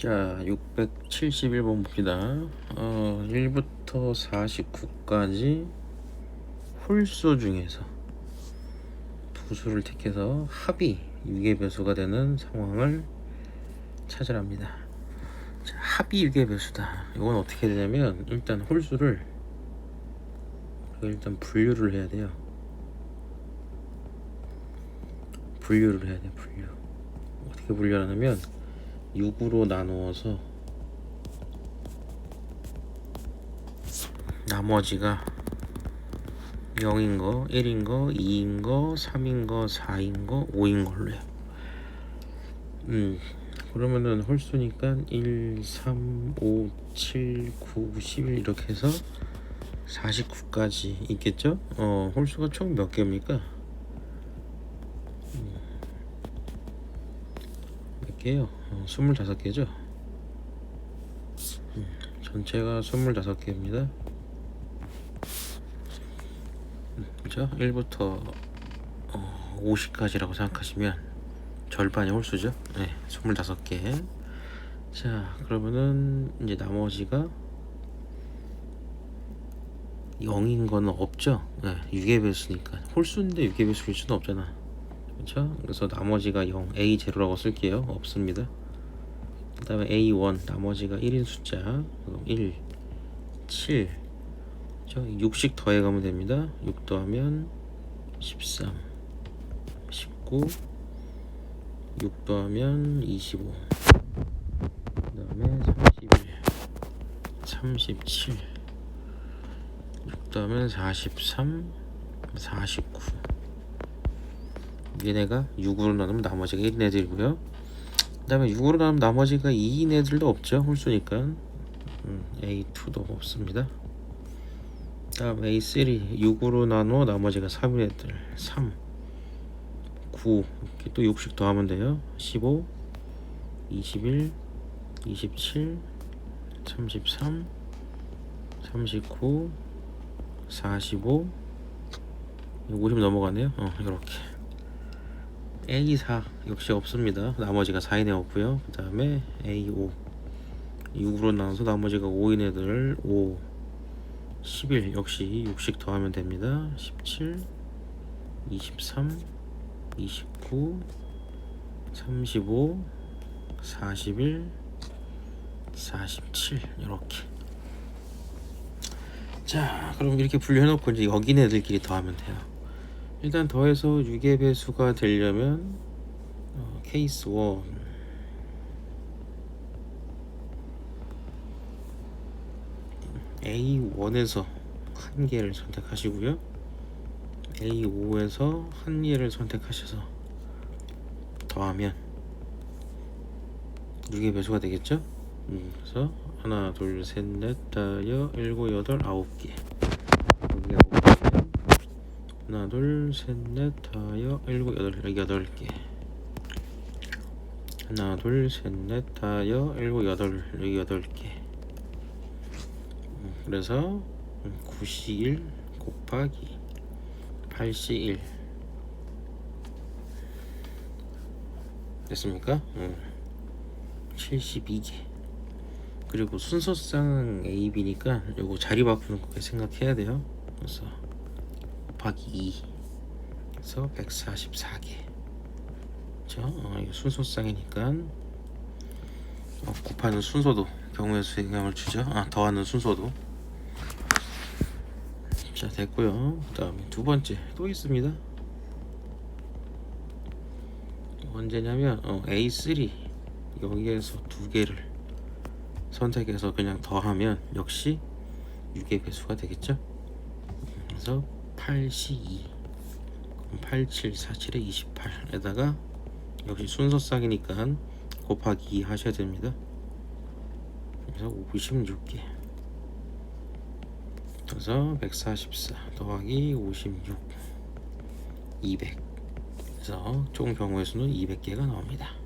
자, 671번 봅니다. 어, 1부터 49까지 홀수 중에서 두 수를 택해서 합이 유계배수가 되는 상황을 찾으랍니다. 자, 합이 유계배수다. 이건 어떻게 되냐면 일단 홀수를 일단 분류를 해야 돼요. 분류를 해야 돼, 분류. 어떻게 분류하냐면 6으로 나누어서 나머지가 0인 거, 1인 거, 2인 거, 3인 거, 4인 거, 5인 걸로 해요. 음, 그러면은 홀수니까 1, 3, 5, 7, 9, 11 이렇게 해서 49까지 있겠죠? 어, 홀수가 총 몇 개입니까? 음, 몇 개요? 어, 25개죠? 음, 전체가 25개입니다. 음, 그죠? 1부터 어, 50까지라고 생각하시면 절반이 홀수죠? 네, 25개. 자, 그러면은 이제 나머지가 0인 거는 없죠? 네, 유계배수니까. 홀수인데 유계배수일 수는 없잖아. 그렇죠? 그래서 나머지가 0, A 제로라고 쓸게요. 없습니다. 그 다음에 A1 나머지가 1인 숫자 그럼 1, 7, 저 6씩 더해가면 됩니다. 6 더하면 13, 19, 6 더하면 25, 그 다음에 31, 37, 6 더하면 43, 49. 얘네가 6으로 나누면 나머지가 1인 애들이고요. 그 다음에 6으로 나누면 나머지가 2인 애들도 없죠. 홀수니까. 음, A2도 없습니다. 다음 A3 6으로 나누어 나머지가 3인 애들 3 9 이렇게 또 6씩 더하면 돼요. 15 21 27 33 39 45 50 넘어가네요. 어, 이렇게. A4 역시 없습니다. 나머지가 4인 애 없고요. 그 다음에 A5 6으로 나눠서 나머지가 5인 애들 5 11 역시 6씩 더하면 됩니다. 17 23 29 35 41 47 이렇게 자 그럼 이렇게 분류해 놓고 이제 여기 애들끼리 더하면 돼요. 일단 더해서 유계배수가 되려면 어, 케이스 1 A1에서 한 개를 선택하시고요. A5에서 한 개를 선택하셔서 더하면 유계배수가 되겠죠? 음, 그래서 하나, 둘, 셋, 넷, 다섯, 일곱, 여덟, 아홉 개. 하나 둘셋넷 다섯 일곱 여덟 여기 여덟 개. 하나 둘셋넷 다섯 일곱 여덟 여기 여덟 개. 음, 그래서 9시1 곱하기 8시1 됐습니까? 음, 72개. 그리고 순서상 A, B니까 요거 자리 바꾸는 거 생각해야 돼요. 그래서 곱하기 2에서 144개. 그렇죠? 어, 이거 순서쌍이니까. 어, 곱하는 순서도 경우의 수에 영향을 주죠. 아 더하는 순서도. 자 됐고요. 그 다음에 두 번째 또 있습니다. 언제냐면 어, A3 여기에서 두 개를 선택해서 그냥 더하면 역시 6의 배수가 되겠죠? 그래서 8C2 8, 7, 4, 7에 28에다가 역시 순서쌍이니까 곱하기 2 하셔야 됩니다. 그래서 56개. 그래서 144 더하기 56 200 그래서 총 경우의 수는 200개가 나옵니다